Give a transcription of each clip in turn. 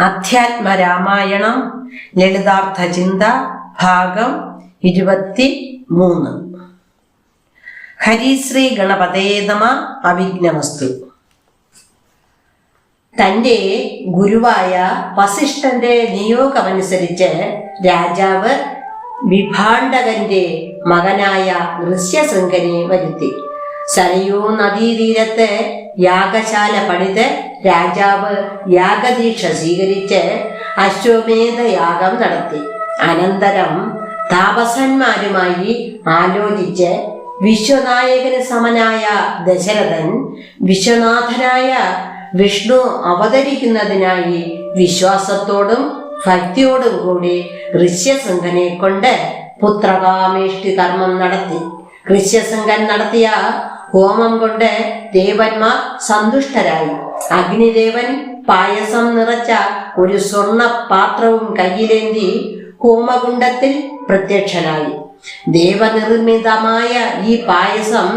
അധ്യാത്മരാമായണം ലളിതാർത്ഥ ചിന്ത ഭാഗം ഇരുപത്തി മൂന്ന് ഹരിശ്രീ ഗണപതേ നമ അവിഘ്നമസ്തു. തന്റെ ഗുരുവായ വസിഷ്ഠന്റെ നിയോഗമനുസരിച്ച് രാജാവ് വിഭാണ്ഡകന്റെ മകനായ ഋഷ്യശൃംഖനെ വരുത്തി. സരയൂ നദീതീരത്ത് യാഗശാല പണിത് രാജാവ് യാഗദീക്ഷ സ്വീകരിച്ച് അശ്വമേധ യാഗം നടത്തി. അനന്തരം താപസന്മാരുമായി ആലോചിച്ച് വിശ്വനായകന് സമനായ ദശരഥൻ വിശ്വനാഥനായ വിഷ്ണു അവതരിക്കുന്നതിനായി വിശ്വാസത്തോടും ഭക്തിയോടും കൂടി ഋഷ്യസംഘനെ കൊണ്ട് പുത്രകാമേഷ്ടി കർമ്മം നടത്തി. ഋഷ്യസംഘൻ നടത്തിയ ഹോമം കൊണ്ട് ദേവന്മാർ സന്തുഷ്ടരായി. അഗ്നിദേവൻ പായസം നിറച്ച ഒരു സ്വർണ പാത്രവും കയ്യിലേന്തി ഹോമകുണ്ടത്തിൽ പ്രത്യക്ഷനായി. ദേവനിർമ്മിതമായ ഈ പായസം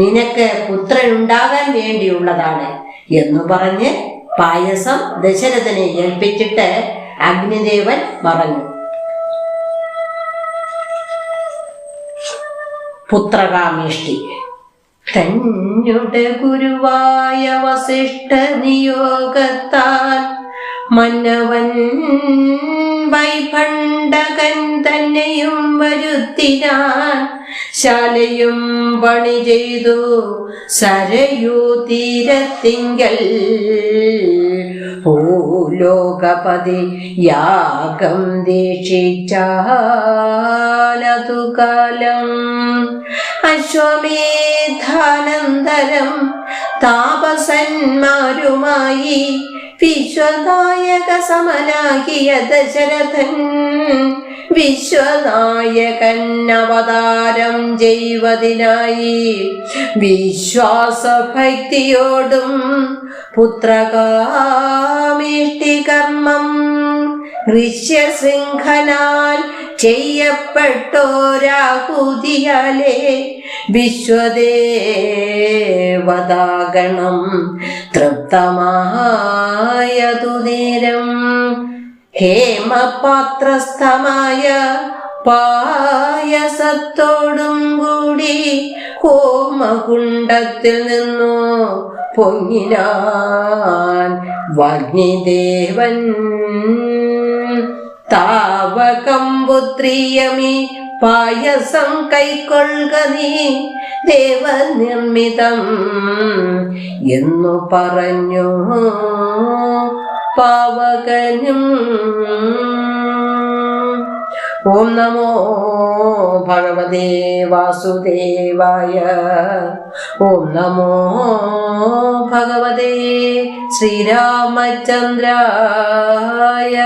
നിനക്ക് പുത്രനുണ്ടാകാൻ വേണ്ടിയുള്ളതാണ് എന്ന് പറഞ്ഞ് പായസം ദശരഥനെ ഏൽപ്പിച്ചിട്ട് അഗ്നിദേവൻ പറഞ്ഞു. പുത്രകാമേഷ്ടി. തന്നുടെ ഗുരുവായ വസിഷ്ഠ നിയോഗത്താൽ മന്നവൻ വൈഭണ്ഡകൻ തന്നെയും വരുത്തിനാൻ ശാലയും പണി ചെയ്തു സരയൂ തീരത്തിങ്കൽ. ഭൂലോകപതി യാഗം ദീക്ഷിച്ചാലതു കാലം അശ്വമേധാനന്തരം താപസന്മാരുമായി വിശ്വനായക സമനാകിയ ദശരഥൻ വിശ്വനായകൻ അവതാരം ചെയ്വതിനായി വിശ്വാസഭക്തിയോടും പുത്രകാമേഷ്ടി കർമ്മം ഋഷ്യശൃംഖനാൽ ചെയ്യപ്പെട്ടോരാഹുതിയാലേ വിശ്വദേവതാകണം തൃപ്തമായതു നേരം. ഹേമപാത്രസ്ഥമായ പായസത്തോടും കൂടി ഹോമകുണ്ടത്തിൽ നിന്നു പൊങ്ങിനാൻ വഗ്നിദേവൻ താവകം പുത്രിയമി പായസം കൈക്കൊള്ളുക നീ ദേവനിർമ്മിതം എന്നു പറഞ്ഞു. പാവകനും ഓം നമോ ഭഗവതേ വാസുദേവായ. ഓം നമോ ഭഗവതേ ശ്രീരാമചന്ദ്രായ.